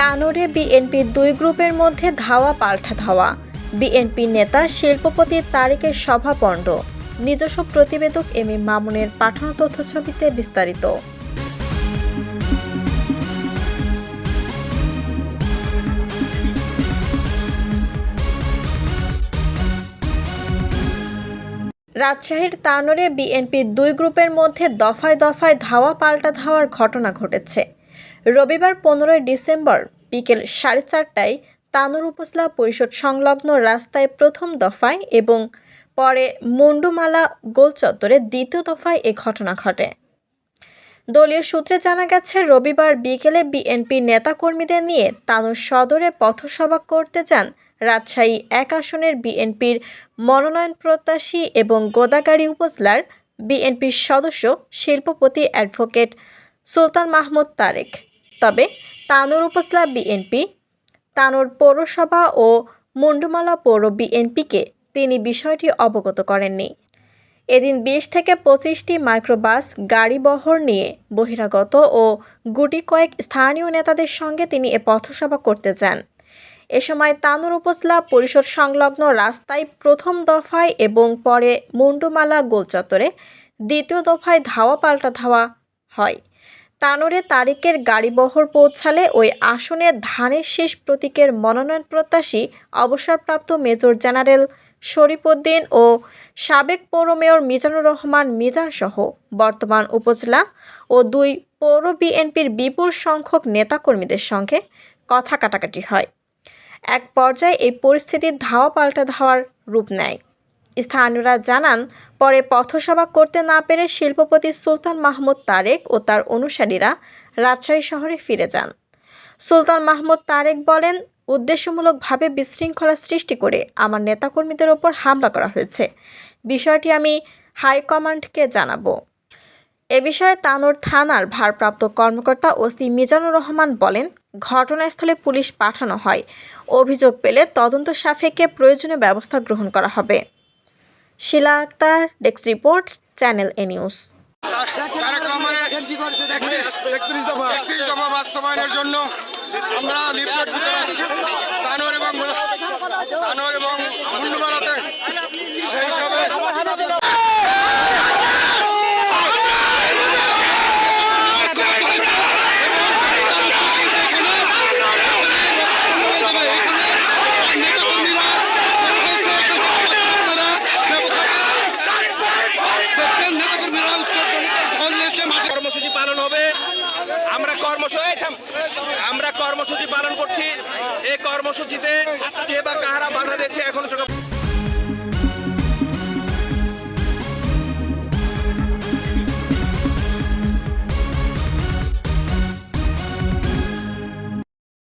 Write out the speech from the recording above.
তানোরে বিএনপির দুই গ্রুপের মধ্যে ধাওয়া পাল্টা ধাওয়া। বিএনপি নেতা শিল্পপতি তারেকের সভাপণ্ড। নিজস্ব প্রতিবেদক এম এ মামুনের পাঠানো তথ্যছবিতে বিস্তারিত। রাজশাহীর তানোরে বিএনপির দুই গ্রুপের মধ্যে দফায় দফায় ধাওয়া পাল্টা ধাওয়ার ঘটনা ঘটেছে। রবিবার পনেরোই ডিসেম্বর বিকেল সাড়ে চারটায় তানুর উপজেলা পরিষদ সংলগ্ন রাস্তায় প্রথম দফায় এবং পরে মুন্ডুমালা গোল চত্বরে দ্বিতীয় দফায় এ ঘটনা ঘটে। দলীয় সূত্রে জানা গেছে, রবিবার বিকেলে বিএনপি নেতাকর্মীদের নিয়ে তানুর সদরে পথসভা করতে যান রাজশাহী এক আসনের বিএনপির মনোনয়ন প্রত্যাশী এবং গোদাগাড়ি উপজেলার বিএনপির সদস্য শিল্পপতি অ্যাডভোকেট সুলতান মাহমুদ তারেক। তবে তানোর উপজেলা বিএনপি, তানোর পৌরসভা ও মুন্ডুমালা পৌর বিএনপিকে তিনি বিষয়টি অবগত করেননি। এদিন বিশ থেকে পঁচিশটি মাইক্রোবাস, গাড়ি বহর নিয়ে বহিরাগত ও গুটি কয়েক স্থানীয় নেতাদের সঙ্গে তিনি এ পথসভা করতে যান। এ সময় তানুর উপজেলা পরিষদ সংলগ্ন রাস্তায় প্রথম দফায় এবং পরে মুন্ডুমালা গোলচত্বরে দ্বিতীয় দফায় ধাওয়া পাল্টা ধাওয়া হয়। তানোরে তারিকের গাড়িবহর পৌঁছালে ওই আসনে ধানের শেষ প্রতীকের মনোনয়ন প্রত্যাশী অবসরপ্রাপ্ত মেজর জেনারেল শরীফউদ্দিন ও সাবেক পৌর মেয়র মিজানুর রহমান মিজান সহ বর্তমান উপজেলা ও দুই পৌর বিএনপির বিপুল সংখ্যক নেতাকর্মীদের সঙ্গে কথা কাটাকাটি হয়। এক পর্যায়ে এই পরিস্থিতি ধাওয়া পাল্টা ধাওয়ার রূপ নেয়। স্থানীয়রা জানান, পরে পথসভা করতে না পেরে শিল্পপতি সুলতান মাহমুদ তারেক ও তার অনুসারীরা রাজশাহী শহরে ফিরে যান। সুলতান মাহমুদ তারেক বলেন, উদ্দেশ্যমূলকভাবে বিশৃঙ্খলা সৃষ্টি করে আমার নেতাকর্মীদের ওপর হামলা করা হয়েছে। বিষয়টি আমি হাইকমান্ডকে জানাব। এ বিষয়ে তানোর থানার ভারপ্রাপ্ত কর্মকর্তা ওসি মিজানুর রহমান বলেন, ঘটনাস্থলে পুলিশ পাঠানো হয়। অভিযোগ পেলে তদন্ত সাপেক্ষে প্রয়োজনীয় ব্যবস্থা গ্রহণ করা হবে। Shila Akter desk report channel A news. বাস্তবায়নের জন্য আমরা কর্মসূচি পালন হবে। আমরা কর্মসূচি আমরা কর্মসূচি পালন করছি। এই কর্মসূচিতে কে বা কাহারা বাধা দিচ্ছে এখন চোখে